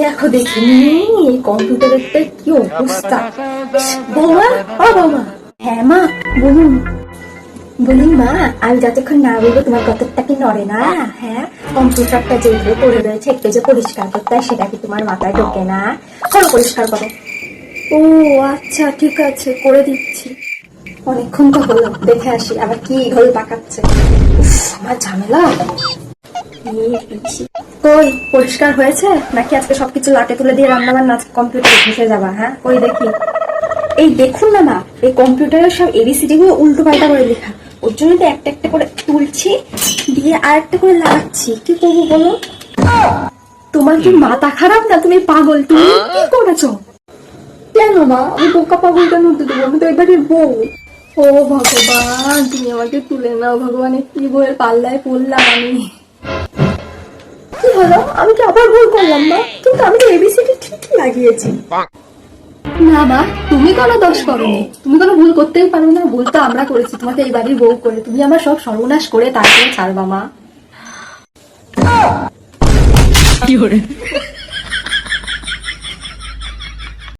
দেখো দেখিনি এই কম্পিউটারের কি অবস্থা। বৌমা, ও বৌমা। হ্যাঁ মা, বলুন। বলি মা আমি যতক্ষণ না বলব, তোমার কতটা কি নড়ে না? হ্যাঁ কম্পিউটারটা যেগুলো পড়ে রয়েছে, একটু যে পরিষ্কার করতে হয়, সেটা কি তোমার মাথায় ঢোকে না? করো পরিষ্কার করো। ও আচ্ছা ঠিক আছে, করে দিচ্ছি। অনেকক্ষণ তো হলো, দেখে আসি, আবার কি হল পাকাচ্ছে। আমার ঝামেলা। কই পরিষ্কার হয়েছে? নাকি আজকে সবকিছু লাটে তুলে দিয়ে রান্না বান্না কম্পিউটারে ঘুষে যাবা হ্যাঁ? ওই দেখি। এই দেখুন না মা, এই কম্পিউটারের সব এবিসিডি গুলো উল্টো পাল্টা করে লেখা। ওর জন্য তো একটা একটা করে তুলছি, দিয়ে আর একটা করে লাগাচ্ছি। কি করব বলো? তোমার কি মাথা খারাপ না? তুমি পাগল, তুমি কি করেছ? কেন মা? আমি বোকা পাগল কেন হতে দেবো, আমি তো এবারে বউ। ও ভগবান, তুমি আমাকে তুলে নাও, ভগবানের কি বইয়ের পাল্লায় পড়লাম আমি। কি হলো? আমি কি আবার ভুল করলাম না কিন্তু আমি তো এবিসিডি ঠিকই লাগিয়েছি। না মা তুমি কোনো দোষ করোনি। তুমি কোনো ভুল করতেই পারো না ভুল তো আমরা করেছি। তোমাকে এই বাড়ির বউ করে তুমি আমার সব সর্বনাশ করে তারপরে ছাড়বা মা।